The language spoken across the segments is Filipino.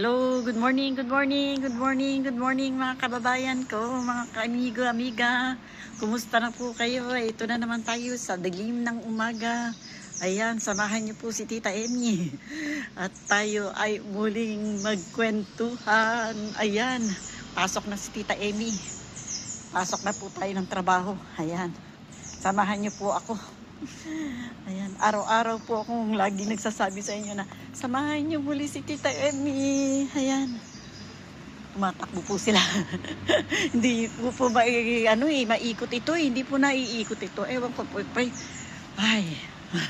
Hello, good morning, good morning, good morning, good morning mga kababayan ko, mga kaamigo, amiga. Kumusta na po kayo? Ito na naman tayo sa dilim ng umaga. Ayan, samahan niyo po si Tita Emi. At tayo ay muling magkwentuhan. Ayan, pasok na si Tita Emi. Pasok na po tayo ng trabaho. Ayan, samahan niyo po ako. Ayan, araw-araw po akong lagi nagsasabi sa inyo na samahan niyo muli si Tita Emmy. Ayan. Tumatakbo po sila. hindi po po ba, ano eh, maikot ito eh. Hindi po naiikot ito. Ewan ko po. po ay,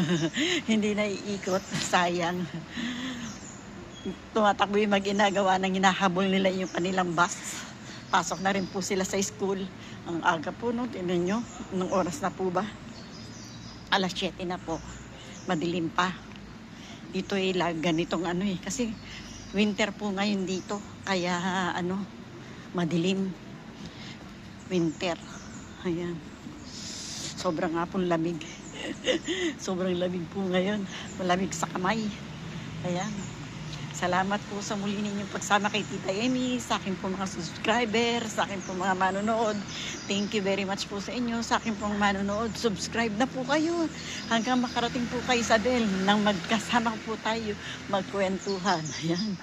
hindi naiikot. Sayang. Tumatakbo yung mag-inagawa ng hinahabol nila yung kanilang bus. Pasok na rin po sila sa school. Ang aga po, no? Tinan nyo. Anong oras na po ba? Alas 7 na po. Madilim pa. Dito ay lag ganitong ano eh. Kasi winter po ngayon dito. Kaya ano, madilim. Winter. Ayan. Sobrang nga pong lamig. Sobrang lamig po ngayon. Malamig sa kamay. Ayan. Salamat po sa muli ninyong pagsama kay Tita Amy, sa akin po mga subscriber, sa akin po mga manonood. Thank you very much po sa inyo, sa akin pong manonood. Subscribe na po kayo hanggang makarating po kay Isabel nang magkasama po tayo magkwentuhan. Ayan.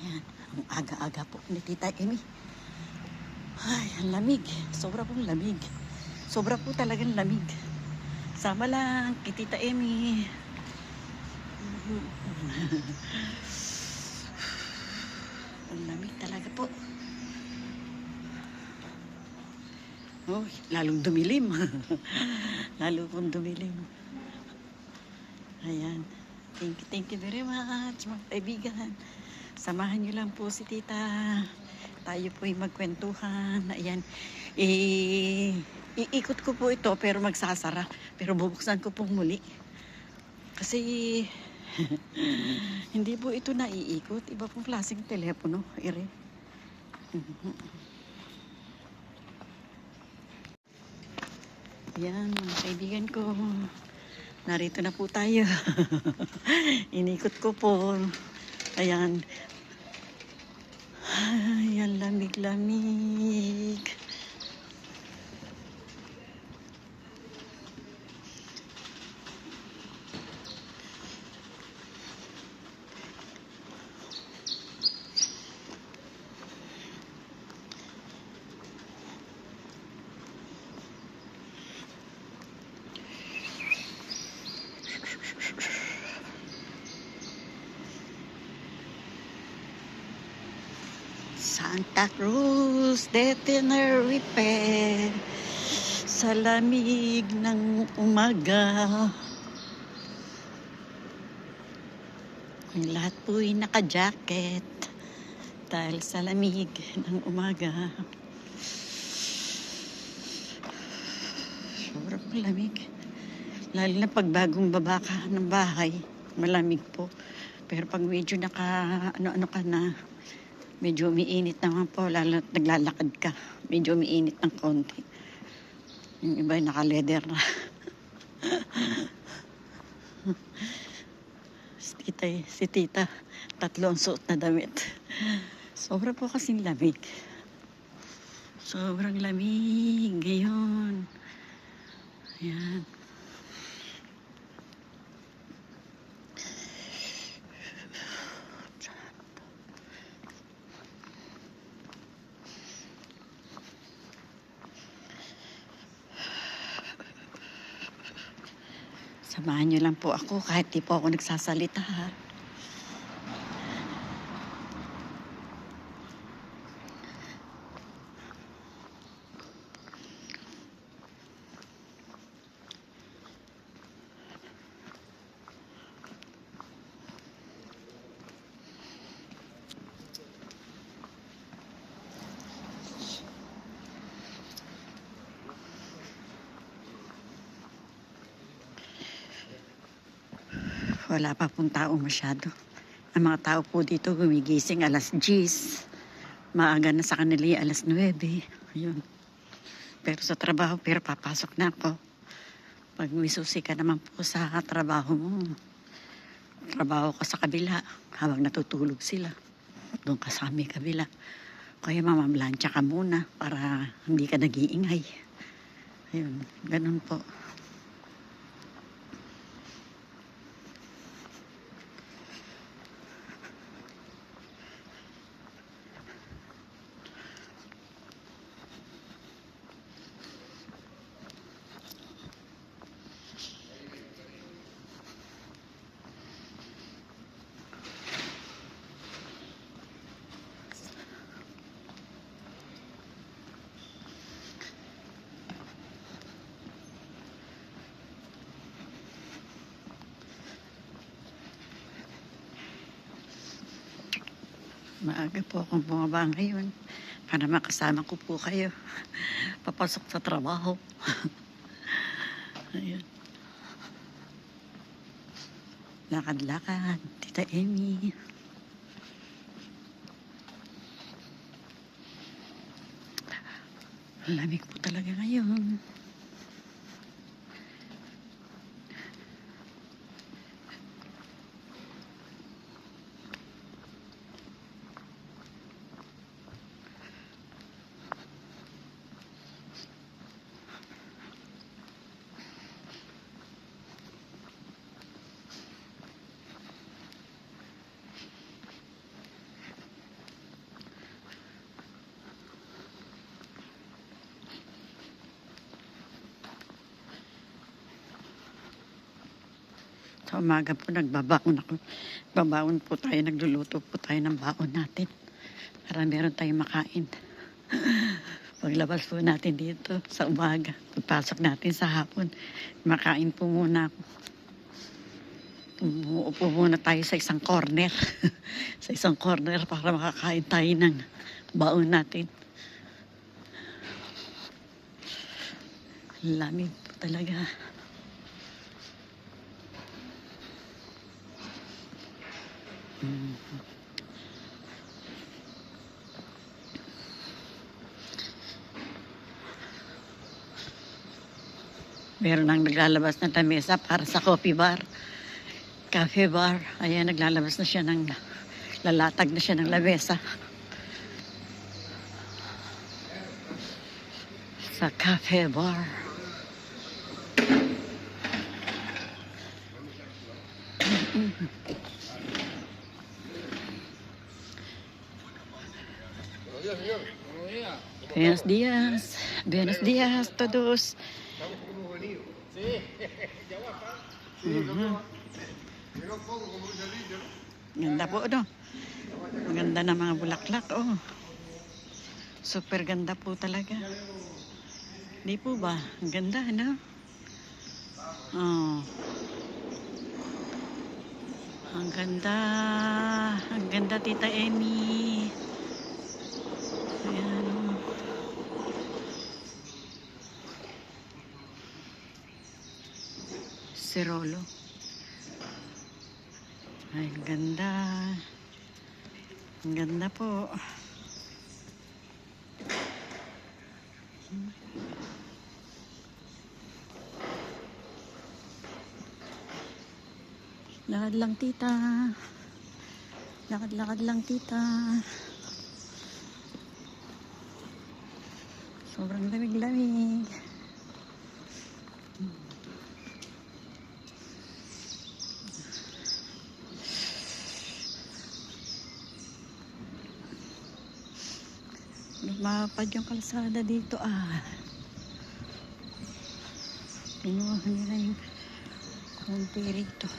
Ayan. Ang aga-aga po ni Tita Amy. Ay, ang lamig. Sobra pong lamig. Sobra po talagang lamig. Sama lang kay Tita Amy. Ang lamig talaga po. Oh, lalong dumilim. Lalo pong dumilim. Ayan. Thank you, thank you very much, mga kaibigan. Samahan niyo lang po si tita. Tayo po'y magkwentuhan. Ayan. I- iikot ko po ito pero magsasara. Pero bubuksan ko pong muli. Kasi hindi po ito naiikot. Iba pong klaseng telepono. Ire. Yan, mga kaibigan ko. Narito na po tayo. Inikot ko po. Ayan. Ayan, lamig-lamig. Santa Cruz de Tenerife sa lamig ng umaga. Ang lahat po'y naka-jacket dahil sa lamig ng umaga. Sobrang lamig. Lalo na pag bagong baba ka ng bahay, malamig po. Pero pag medyo naka, ano-ano ka na, medyo umiinit naman po, lalo na naglalakad ka. Medyo umiinit ng konti. Yung iba naka-leather na. si tita, si tita, tatlo ang suot na damit. Sobra po kasing lamig. Sobrang lamig ngayon. Ayan. Samahan niyo lang po ako kahit di po ako nagsasalita ha. Wala pa pong tao masyado. Ang mga tao po dito gumigising alas 10. Maaga na sa kanila alas 9. Ayun. Pero sa trabaho, pero papasok na ako. Pag may ka naman po sa trabaho mo, trabaho ka sa kabila habang natutulog sila. Doon ka sa aming kabila. Kaya mamamlansya ka muna para hindi ka nag-iingay. Ayun, ganun po. Maaga po akong bumaba ngayon para makasama ko po kayo. Papasok sa trabaho. Ayun. Lakad-lakad, Tita Amy. Ang Lamig po talaga ngayon. Sa umaga po nagbabaon ako. Babaon po tayo, nagluluto po tayo ng baon natin. Para meron tayong makain. Paglabas po natin dito sa umaga, pagpasok natin sa hapon, makain po muna ako. Umuupo muna tayo sa isang corner. sa isang corner para makakain tayo ng baon natin. Lamig po talaga. Meron nang naglalabas ng lamesa para sa coffee bar. Cafe bar. Ayan, naglalabas na siya ng lalatag na siya ng lamesa. Sa cafe bar. Buenos días. Buenos días todos. Mhm. Ganda po, no? Maganda na mga bulaklak, oh. Super ganda po talaga. Di po ba? Ang ganda, no? Oh. Ang ganda. Ang ganda, Tita Emmy. Ayan, oh. Sirolo. Ay, ang ganda. Ang ganda po. Lakad lang, tita. Lakad-lakad lang, tita. Sobrang lamig-lamig. Lumapad yung kalsada dito ah. Pinuha nila yung konti rito.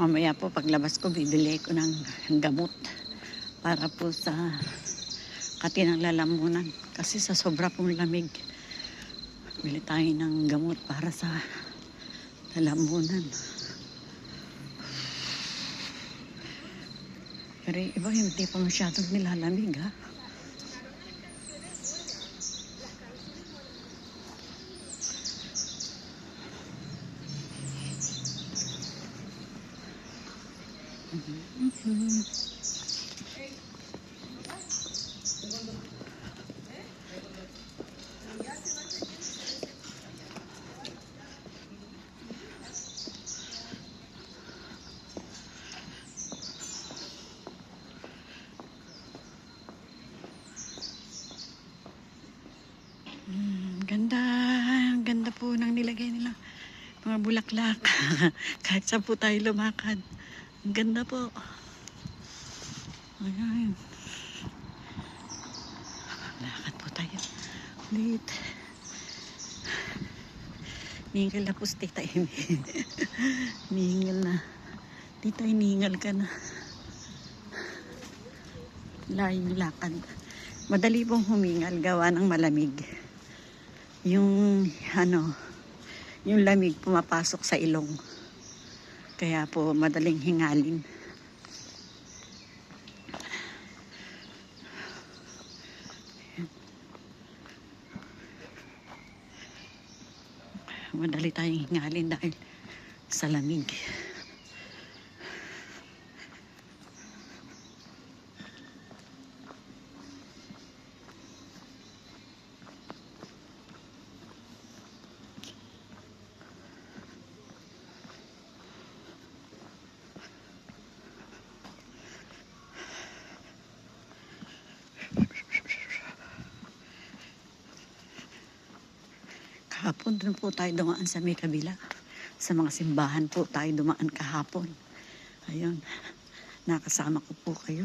Mamaya po paglabas ko bibili ko ng gamot para po sa katinang lalamunan kasi sa sobra pong lamig. Bili tayo ng gamot para sa lalamunan. Pero iba hindi pa masyadong nilalamig ha? Mm, ganda. Ang ganda po ng nilagay nila. Mga bulaklak. Kahit saan po tayo lumakad. Ang ganda po. Ayan. Lakad po tayo. Ulit. Ningal na po si Tita Amy. ningal na. Tita, ningal ka na. Layong lakad. Madali pong humingal gawa ng malamig. Yung ano, yung lamig pumapasok sa ilong. Kaya po madaling hingalin. Madali tayong hingalin dahil sa lamig. Kahapon dun po tayo dumaan sa may kabila. Sa mga simbahan po tayo dumaan kahapon. Ayun, nakasama ko po kayo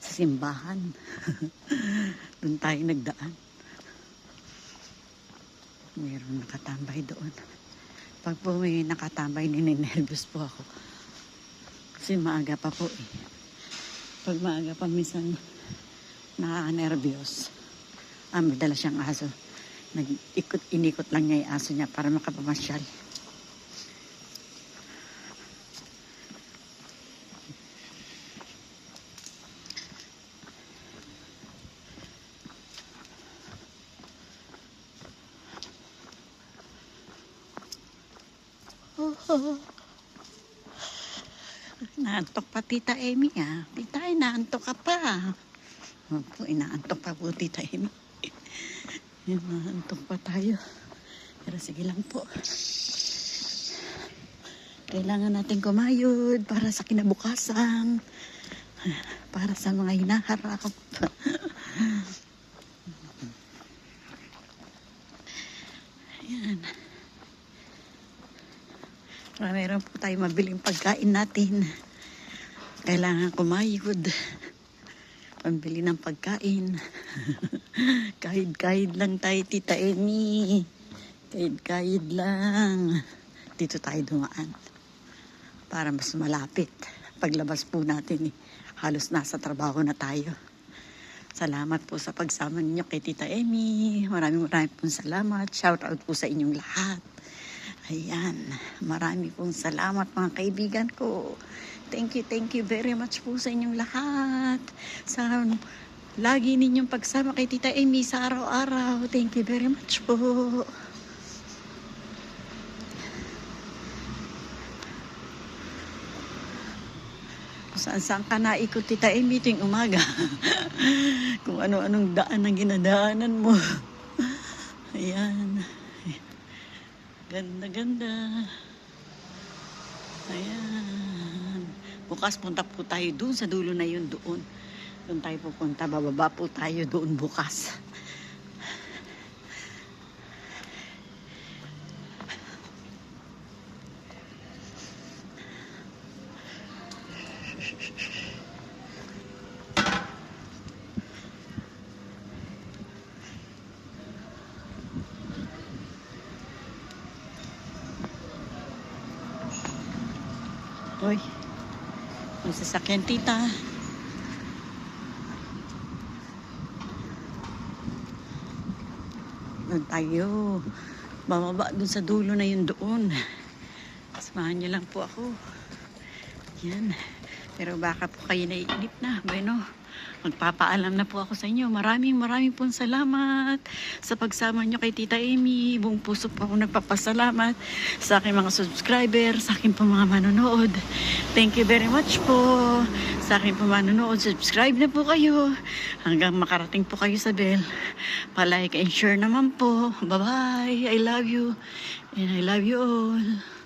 sa simbahan. Doon tayo nagdaan. Mayroon nakatambay doon. Pag po may nakatambay, ninenervous po ako. Kasi maaga pa po eh. Pag maaga pa, minsan nakaka-nervyos. Ah, may dala siyang aso. Nag-ikot, inikot lang niya yung aso niya para makapamasyal. Oh, Naantok pa Tita Amy ah. Tita, inaantok ka pa. Opo, inaantok pa po Tita Amy. Inaantok pa tayo. Pero sige lang po. Kailangan natin kumayod para sa kinabukasan. Para sa mga hinaharap. Ayan. Para meron po tayo mabiling pagkain natin. Kailangan kumayod. Pambili ng pagkain. Kahid-kahid lang tayo, Tita Amy. Kahid-kahid lang. Dito tayo dumaan. Para mas malapit. Paglabas po natin, eh, halos nasa trabaho na tayo. Salamat po sa pagsama ninyo kay Tita Amy. Maraming maraming pong salamat. Shout out po sa inyong lahat. Ayan, marami pong salamat mga kaibigan ko. Thank you, thank you very much po sa inyong lahat. Sa lagi ninyong pagsama kay Tita Amy sa araw-araw. Thank you very much po. Saan saan ka naikot, Tita Amy, tuwing umaga. Kung ano-anong daan ang ginadaanan mo. Ayan. Ganda, ganda. Ayan. Bukas punta po tayo doon sa dulo na yun doon. Doon tayo pupunta. Bababa po tayo doon bukas. Uy. May sasakyan, tita. Doon tayo. Bababa doon sa dulo na yun doon. Samahan niyo lang po ako. Yan. Pero baka po kayo naiinip na. Bueno, Magpapaalam na po ako sa inyo. Maraming maraming pong salamat sa pagsama nyo kay Tita Amy. Buong puso po ako nagpapasalamat sa aking mga subscriber, sa aking po mga manonood. Thank you very much po sa aking po manonood. Subscribe na po kayo hanggang makarating po kayo sa bell. Palike and share naman po. Bye-bye. I love you and I love you all.